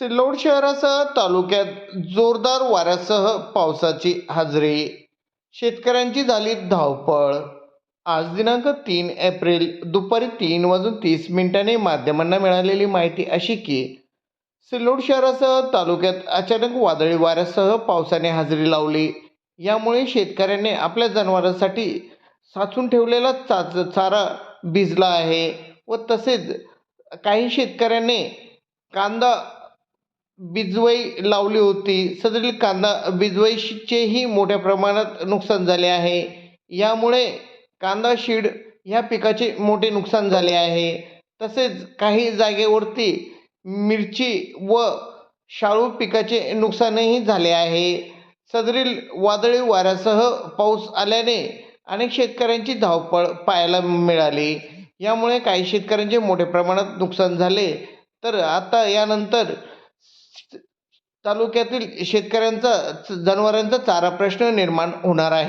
सिल्लोड शहरासह तालुक्यात जोरदार वाऱ्यासह पावसाची हजेरी. शेतकऱ्यांची झाली धावपळ. आज दिनांक तीन एप्रिल दुपारी तीन वाजून तीस मिनिटांनी माध्यमांना मिळालेली माहिती अशी की सिल्लोड शहरासह तालुक्यात अचानक वादळी वाऱ्यासह पावसाने हजेरी लावली. यामुळे शेतकऱ्यांनी आपल्या जनावरांसाठी साचून ठेवलेला चाच चारा भिजला आहे व तसेच काही शेतकऱ्यांनी कांदा बिजवाई लावली होती. सदरील कांदा बिजवाईचेही मोठ्या प्रमाणात नुकसान झाले आहे. यामुळे कांदा शीड ह्या पिकाचे मोठे नुकसान झाले आहे. तसेच काही जागेवरती मिरची व शाळू पिकाचे नुकसानही झाले आहे. सदरील वादळी वाऱ्यासह पाऊस आल्याने अनेक शेतकऱ्यांची धावपळ पाहायला मिळाली. यामुळे काही शेतकऱ्यांचे मोठ्या प्रमाणात नुकसान झाले. तर आता यानंतर तालुक्यातील शेतकऱ्यांचा जनावरांचा चारा प्रश्न निर्माण होणार आहे.